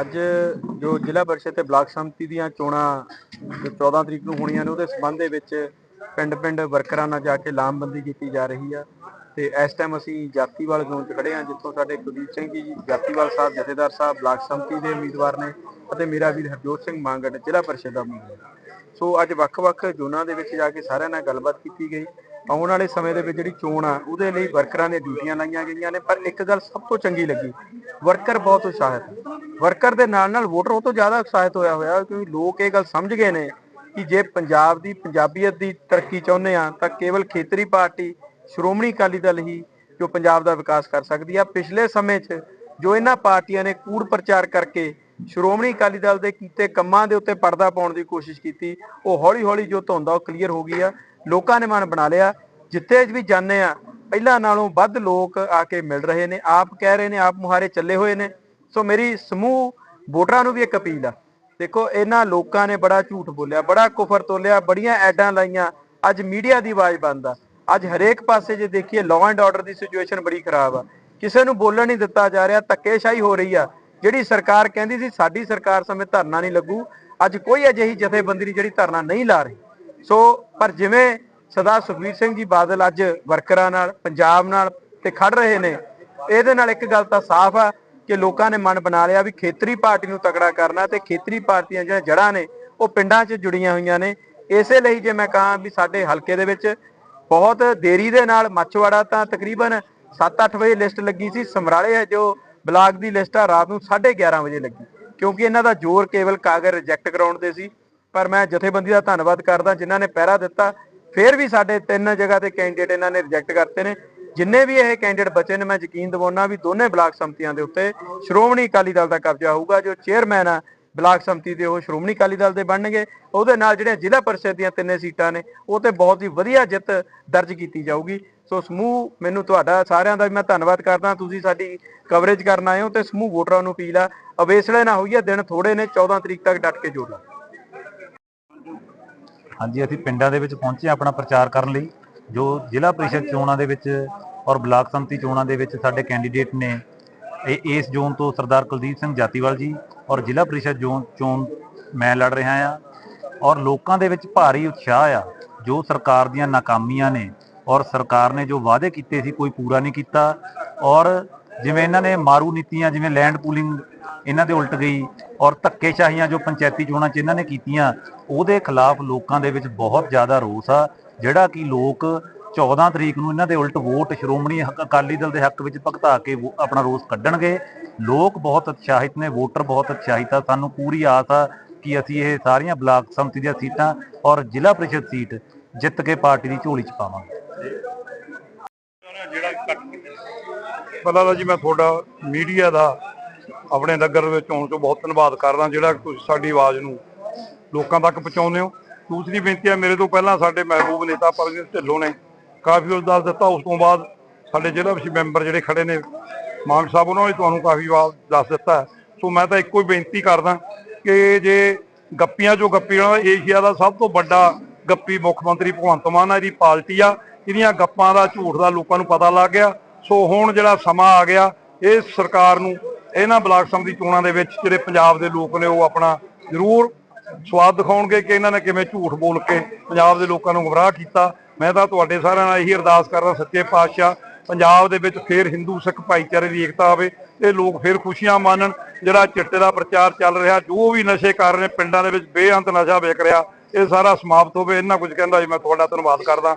ਅੱਜ ਜੋ ਜ਼ਿਲ੍ਹਾ ਪਰਿਸ਼ਦ ਤੇ ਬਲਾਕ ਸੰਮਤੀ ਦੀਆਂ ਚੋਣਾਂ ਜੋ 14 ਤਰੀਕ ਨੂੰ ਹੋਣੀਆਂ ਨੇ, ਉਹਦੇ ਸਬੰਧ ਦੇ ਵਿੱਚ ਪਿੰਡ-ਪਿੰਡ ਵਰਕਰਾਂ ਨਾਲ ਜਾ ਕੇ ਲਾਮਬੰਦੀ ਕੀਤੀ ਜਾ ਰਹੀ ਆ ਤੇ ਇਸ ਟਾਈਮ ਅਸੀਂ ਜਾਤੀਵਾਲ ਜ਼ੋਨ 'ਚ ਖੜੇ ਹਾਂ, ਜਿੱਥੋਂ ਸਾਡੇ ਕੁਲਦੀਪ ਸਿੰਘ ਜੀ, ਜਾਤੀਵਾਲ ਸਾਹਿਬ, ਜਥੇਦਾਰ ਸਾਹਿਬ, ਬਲਾਕ ਸੰਮਤੀ ਦੇ ਉਮੀਦਵਾਰ ਨੇ ਅਤੇ ਮੇਰਾ ਵੀਰ ਹਰਜੋਤ ਸਿੰਘ ਮੰਗੜ, ਜ਼ਿਲ੍ਹਾ ਪਰਿਸ਼ਦ ਦਾ ਉਮੀਦਵਾਰ। ਸੋ ਅੱਜ ਵੱਖ-ਵੱਖ ਜ਼ੋਨਾਂ ਦੇ ਵਿੱਚ ਜਾ ਕੇ ਸਾਰਿਆਂ ਨਾਲ ਗੱਲਬਾਤ ਕੀਤੀ ਗਈ। ਆਉਣ ਵਾਲੇ ਸਮੇਂ ਦੇ ਵਿੱਚ ਜਿਹੜੀ ਚੋਣ ਆ, ਉਹਦੇ ਲਈ ਵਰਕਰਾਂ ਦੀਆਂ ਡਿਊਟੀਆਂ ਲਾਈਆਂ ਗਈਆਂ ਨੇ, ਪਰ ਇੱਕ ਗੱਲ ਸਭ ਤੋਂ ਚੰਗੀ ਲੱਗੀ, ਵਰਕਰ ਬਹੁਤ ਉਤਸ਼ਾਹਿਤ ਵਰਕਰ ਦੇ ਨਾਲ ਨਾਲ ਵੋਟਰ ਉਹ ਤੋਂ ਜ਼ਿਆਦਾ ਉਤਸ਼ਾਹਿਤ ਹੋਇਆ ਹੋਇਆ, ਕਿਉਂਕਿ ਲੋਕ ਇਹ ਗੱਲ ਸਮਝ ਗਏ ਨੇ ਕਿ ਜੇ ਪੰਜਾਬ ਦੀ, ਪੰਜਾਬੀਅਤ ਦੀ ਤਰੱਕੀ ਚਾਹੁੰਦੇ ਆ, ਤਾਂ ਕੇਵਲ ਖੇਤਰੀ ਪਾਰਟੀ, ਸ਼੍ਰੋਮਣੀ ਅਕਾਲੀ ਦਲ ਹੀ ਜੋ ਪੰਜਾਬ ਦਾ ਵਿਕਾਸ ਕਰ ਸਕਦੀ ਆ। ਪਿਛਲੇ ਸਮੇਂ 'ਚ ਜੋ ਇਹਨਾਂ ਪਾਰਟੀਆਂ ਨੇ ਕੂੜ ਪ੍ਰਚਾਰ ਕਰਕੇ ਸ਼੍ਰੋਮਣੀ ਅਕਾਲੀ ਦਲ ਦੇ ਕੀਤੇ ਕੰਮਾਂ ਦੇ ਉੱਤੇ ਪਰਦਾ ਪਾਉਣ ਦੀ ਕੋਸ਼ਿਸ਼ ਕੀਤੀ, ਉਹ ਹੌਲੀ-ਹੌਲੀ ਜੋ ਧੁੰਦ ਉਹ ਕਲੀਅਰ ਹੋ ਗਈ ਆ। ਲੋਕਾਂ ਨੇ ਮਨ ਬਣਾ ਲਿਆ, ਜਿੱਥੇ ਵੀ ਜਾਂਦੇ ਆ ਪਹਿਲਾਂ ਨਾਲੋਂ ਵੱਧ ਲੋਕ ਆ ਕੇ ਮਿਲ ਰਹੇ ਨੇ, ਆਪ ਕਹਿ ਰਹੇ ਨੇ, ਆਪ ਮੁਹਾਰੇ ਚੱਲੇ ਹੋਏ ਨੇ। ਸੋ ਮੇਰੀ ਸਮੂਹ ਵੋਟਰਾਂ ਨੂੰ ਵੀ ਇੱਕ ਅਪੀਲ ਆ। ਦੇਖੋ, ਇਹਨਾਂ ਲੋਕਾਂ ਨੇ ਬੜਾ ਝੂਠ ਬੋਲਿਆ, ਬੜਾ ਕੁਫਰ ਤੋਲਿਆ, ਬੜੀਆਂ ਐਡਾਂ ਲਾਈਆਂ, ਅੱਜ ਮੀਡੀਆ ਦੀ ਆਵਾਜ਼ ਬੰਦ ਆ। ਅੱਜ ਹਰੇਕ ਪਾਸੇ ਜੇ ਦੇਖੀਏ ਲਾਅ ਐਂਡ ਆਰਡਰ ਦੀ ਸਿਚੁਏਸ਼ਨ ਬੜੀ ਖਰਾਬ ਆ। ਕਿਸੇ ਨੂੰ ਬੋਲਣ ਨਹੀਂ ਦਿੱਤਾ ਜਾ ਰਿਹਾ, ਧੱਕੇਸ਼ਾਹੀ ਹੋ ਰਹੀ ਆ। ਜਿਹੜੀ ਸਰਕਾਰ ਕਹਿੰਦੀ ਸੀ, ਸਾਡੀ ਸਰਕਾਰ ਸਮੇਂ ਧਰਨਾ ਨਹੀਂ ਲੱਗੂ। ਅੱਜ ਕੋਈ ਅਜਿਹੀ ਜਥੇਬੰਦੀ ਨਹੀਂ ਜਿਹੜੀ ਧਰਨਾ ਨਹੀਂ ਲਾ ਰਹੀ। ਸੋ, ਪਰ ਜਿਵੇਂ ਸਦਾ ਸੁਖਬੀਰ ਸਿੰਘ ਜੀ ਬਾਦਲ ਅੱਜ ਵਰਕਰਾਂ ਨਾਲ, ਪੰਜਾਬ ਨਾਲ ਤੇ ਖੜ ਰਹੇ ਨੇ, ਇਹਦੇ ਨਾਲ ਇੱਕ ਗੱਲ ਤਾਂ ਸਾਫ਼ ਆ ਕਿ ਲੋਕਾਂ ਨੇ ਮਨ ਬਣਾ ਲਿਆ ਵੀ ਖੇਤਰੀ ਪਾਰਟੀ ਨੂੰ ਤਕੜਾ ਕਰਨਾ ਤੇ ਖੇਤਰੀ ਪਾਰਟੀਆਂ ਜਿਹੜੀਆਂ ਜੜ੍ਹਾਂ ਨੇ, ਉਹ ਪਿੰਡਾਂ 'ਚ ਜੁੜੀਆਂ ਹੋਈਆਂ ਨੇ। ਇਸੇ ਲਈ ਜੇ ਮੈਂ ਕਹਾਂ ਵੀ ਸਾਡੇ ਹਲਕੇ ਦੇ ਵਿੱਚ ਬਹੁਤ ਦੇਰੀ ਦੇ ਨਾਲ ਮੱਛਵਾੜਾ ਤਾਂ ਤਕਰੀਬਨ 7-8 ਵਜੇ ਲਿਸਟ ਲੱਗੀ ਸੀ, ਸਮਰਾਲੇ ਹੈ ਜੋ ਬਲਾਕ ਦੀ ਲਿਸਟ ਆ, ਰਾਤ ਨੂੰ 11:30 ਵਜੇ ਲੱਗੀ। ਕਿਉਂਕਿ ਇਹਨਾਂ ਦਾ ਜ਼ੋਰ ਕੇਵਲ ਕਾਗਰ ਰਿਜੈਕਟ ਕਰਾਉਣ ਦੇ ਸੀ। ਪਰ ਮੈਂ ਜਥੇਬੰਦੀ ਦਾ ਧੰਨਵਾਦ ਕਰਦਾ ਜਿਨ੍ਹਾਂ ਨੇ ਪਹਿਰਾ ਦਿੱਤਾ। ਫਿਰ ਵੀ ਸਾਡੇ ਤਿੰਨ ਜਗ੍ਹਾ ਤੇ ਕੈਂਡੀਡੇਟ ਇਹਨਾਂ ਨੇ ਰਿਜੈਕਟ ਕਰਤੇ ਨੇ। ਜਿੰਨੇ ਵੀ ਇਹ ਕੈਂਡੀਡੇਟ ਬਚੇ ਨੇ, ਮੈਂ ਯਕੀਨ ਦਿਵਾਉਣਾ ਵੀ ਦੋਨੇ ਬਲਾਕ ਸੰਮਤੀਆਂ ਦੇ ਉੱਤੇ ਸ਼੍ਰੋਮਣੀ ਅਕਾਲੀ ਦਲ ਦਾ ਕਬਜ਼ਾ ਹੋਊਗਾ। ਜੋ ਚੇਅਰਮੈਨ ਆ, ਬਲਾਕ ਸੰਮਤੀ ਦੇ ਉਹ ਸ਼੍ਰੋਮਣੀ ਅਕਾਲੀ ਦਲ ਦੇ ਬਣਨਗੇ। ਉਹਦੇ ਨਾਲ ਜਿਹੜੀਆਂ ਜ਼ਿਲ੍ਹਾ ਪਰਿਸ਼ਦ ਦੀਆਂ ਤਿੰਨੇ ਸੀਟਾਂ ਨੇ, ਉਹ ਤੇ ਬਹੁਤ ਹੀ ਵਧੀਆ ਜਿੱਤ ਦਰਜ ਕੀਤੀ ਜਾਊਗੀ। ਸੋ ਸਮੂਹ, ਮੈਨੂੰ ਤੁਹਾਡਾ ਸਾਰਿਆਂ ਦਾ ਮੈਂ ਧੰਨਵਾਦ ਕਰਦਾ। ਤੁਸੀਂ ਸਾਡੀ ਕਵਰੇਜ ਕਰਨ ਆਏ ਹੋ ਤੇ ਸਮੂਹ ਵੋਟਰਾਂ ਨੂੰ ਅਪੀਲ ਆ। ਅਵੇਸਲੇ ਨਾ ਹੋਈਏ, ਦਿਨ ਥੋੜੇ ਨੇ 14 ਤਰੀਕ ਤੱਕ ਡਟ ਕੇ ਜੋੜ। ਲਓ ਹਾਂਜੀ, ਅਸੀਂ ਪਿੰਡਾਂ ਦੇ ਵਿੱਚ ਪਹੁੰਚੇ ਹਾਂ ਆਪਣਾ ਪ੍ਰਚਾਰ ਕਰਨ ਲਈ, ਜੋ ਜ਼ਿਲ੍ਹਾ ਪ੍ਰੀਸ਼ਦ ਚੋਣਾਂ ਦੇ ਵਿੱਚ ਔਰ ਬਲਾਕ ਸੰਮਤੀ ਚੋਣਾਂ ਦੇ ਵਿੱਚ ਸਾਡੇ ਕੈਂਡੀਡੇਟ ਨੇ ਇਹ, ਇਸ ਜ਼ੋਨ ਤੋਂ ਸਰਦਾਰ ਕੁਲਦੀਪ ਸਿੰਘ ਜਾਤੀਵਾਲ ਜੀ ਔਰ ਜ਼ਿਲ੍ਹਾ ਪ੍ਰੀਸ਼ਦ ਜ਼ੋਨ ਚੋਣ ਮੈਂ ਲੜ ਰਿਹਾ ਆ ਔਰ ਲੋਕਾਂ ਦੇ ਵਿੱਚ ਭਾਰੀ ਉਤਸ਼ਾਹ ਆ, ਜੋ ਸਰਕਾਰ ਦੀਆਂ ਨਾਕਾਮੀਆਂ ਨੇ ਔਰ ਸਰਕਾਰ ਨੇ ਜੋ ਵਾਅਦੇ ਕੀਤੇ ਸੀ, ਕੋਈ ਪੂਰਾ ਨਹੀਂ ਕੀਤਾ ਔਰ ਜਿਵੇਂ ਇਹਨਾਂ ਨੇ ਮਾਰੂ ਨੀਤੀਆਂ, ਜਿਵੇਂ ਲੈਂਡ ਪੂਲਿੰਗ ਇਹਨਾਂ ਦੇ ਉਲਟ ਗਈ ਔਰ ਧੱਕੇਸ਼ਾਹੀਆਂ ਜੋ ਪੰਚਾਇਤੀ ਚੋਣਾਂ 'ਚ ਇਹਨਾਂ ਨੇ ਕੀਤੀਆਂ, ਉਹਦੇ ਖਿਲਾਫ ਲੋਕਾਂ ਦੇ ਵਿੱਚ ਬਹੁਤ ਜ਼ਿਆਦਾ ਰੋਸ ਆ, ਜਿਹੜਾ ਕਿ ਲੋਕ 14 ਤਰੀਕ ਨੂੰ ਇਹਨਾਂ ਦੇ ਉਲਟ ਵੋਟ ਸ਼੍ਰੋਮਣੀ ਅਕ- ਅਕਾਲੀ ਦਲ ਦੇ ਹੱਕ ਵਿੱਚ ਭਗਤਾ ਕੇ ਵੋ- ਆਪਣਾ ਰੋਸ ਕੱਢਣਗੇ। ਲੋਕ ਬਹੁਤ ਉਤਸ਼ਾਹਿਤ ਨੇ, ਵੋਟਰ ਬਹੁਤ ਉਤਸ਼ਾਹਿਤ ਆ, ਸਾਨੂੰ ਪੂਰੀ ਆਸ ਆ ਕਿ ਅਸੀਂ ਇਹ ਸਾਰੀਆਂ ਬਲਾਕ ਸੰਮਤੀ ਦੀਆਂ ਸੀਟਾਂ ਔਰ ਜ਼ਿਲ੍ਹਾ ਪ੍ਰੀਸ਼ਦ ਸੀਟ ਜਿੱਤ ਕੇ ਪਾਰਟੀ ਦੀ ਝੋਲੀ 'ਚ ਪਾਵਾਂਗੇ। ਪਹਿਲਾਂ ਤਾਂ ਜੀ ਮੈਂ ਤੁਹਾਡਾ ਮੀਡੀਆ ਦਾ ਆਪਣੇ ਨਗਰ ਵਿੱਚ ਆਉਣ ਤੋਂ ਬਹੁਤ ਧੰਨਵਾਦ ਕਰਦਾ ਜਿਹੜਾ ਤੁਸੀਂ ਸਾਡੀ ਆਵਾਜ਼ ਨੂੰ ਲੋਕਾਂ ਤੱਕ ਪਹੁੰਚਾਉਂਦੇ ਹੋ। ਦੂਸਰੀ ਬੇਨਤੀ ਹੈ, ਮੇਰੇ ਤੋਂ ਪਹਿਲਾਂ ਸਾਡੇ ਮਹਿਬੂਬ ਨੇਤਾ ਪਰਮਜੀਤ ਢਿੱਲੋਂ ਨੇ ਕਾਫੀ ਉਸਦਾਰ ਦਿੱਤਾ। ਉਸ ਤੋਂ ਬਾਅਦ ਸਾਡੇ ਜ਼ਿਲ੍ਹਾ ਵਿੱਚ ਮੈਂਬਰ ਜਿਹੜੇ ਖੜੇ ਨੇ, ਮਾਨ ਸਾਹਿਬ, ਉਹਨਾਂ ਨੇ ਤੁਹਾਨੂੰ ਕਾਫੀ ਵਾਰ ਦੱਸ ਦਿੱਤਾ ਸੋ ਮੈਂ ਤਾਂ ਇੱਕੋ ਹੀ ਬੇਨਤੀ ਕਰਦਾ ਕਿ ਜੇ ਗੱਪੀਆਂ ਚੋਂ ਗੱਪੀਆਂ, ਏਸ਼ੀਆ ਦਾ ਸਭ ਤੋਂ ਵੱਡਾ ਗੱਪੀ ਮੁੱਖ ਮੰਤਰੀ ਭਗਵੰਤ ਮਾਨ ਆ, ਇਹਦੀ ਪਾਰਟੀ ਆ। ਇਹਦੀਆਂ ਗੱਪਾਂ ਦਾ, ਝੂਠ ਦਾ ਲੋਕਾਂ ਨੂੰ ਪਤਾ ਲੱਗ ਗਿਆ। ਸੋ ਹੁਣ ਜਿਹੜਾ ਸਮਾਂ ਆ ਗਿਆ, ਇਹ ਸਰਕਾਰ ਨੂੰ ਇਹਨਾਂ ਬਲਾਕ ਸੰਮਤੀ ਚੋਣਾਂ ਦੇ ਵਿੱਚ ਜਿਹੜੇ ਪੰਜਾਬ ਦੇ ਲੋਕ ਨੇ ਉਹ ਆਪਣਾ ਜ਼ਰੂਰ ਸਵਾਦ ਦਿਖਾਉਣਗੇ ਕਿ ਇਹਨਾਂ ਨੇ ਕਿਵੇਂ ਝੂਠ ਬੋਲ ਕੇ ਪੰਜਾਬ ਦੇ ਲੋਕਾਂ ਨੂੰ ਗੁੰਮਰਾਹ ਕੀਤਾ। ਮੈਂ ਤਾਂ ਤੁਹਾਡੇ ਸਾਰਿਆਂ ਨਾਲ ਇਹੀ ਅਰਦਾਸ ਕਰਦਾ, ਸੱਚੇ ਪਾਤਸ਼ਾਹ, ਪੰਜਾਬ ਦੇ ਵਿੱਚ ਫੇਰ ਹਿੰਦੂ, ਸਿੱਖ ਭਾਈਚਾਰੇ ਦੀ ਏਕਤਾ ਆਵੇ ਤੇ ਲੋਕ ਫੇਰ ਖੁਸ਼ੀਆਂ ਮਾਣਨ। ਜਿਹੜਾ ਚਿੱਟੇ ਦਾ ਪ੍ਰਚਾਰ ਚੱਲ ਰਿਹਾ, ਜੋ ਵੀ ਨਸ਼ੇ ਕਰ ਰਹੇ ਪਿੰਡਾਂ ਦੇ ਵਿੱਚ ਬੇਅੰਤ ਨਸ਼ਾ ਵੇਚ ਰਿਹਾ, ਇਹ ਸਾਰਾ ਸਮਾਪਤ ਹੋਵੇ ਇਹਨਾਂ ਕੁਝ ਕਹਿੰਦਾ ਜੀ ਮੈਂ ਤੁਹਾਡਾ ਧੰਨਵਾਦ ਕਰਦਾ।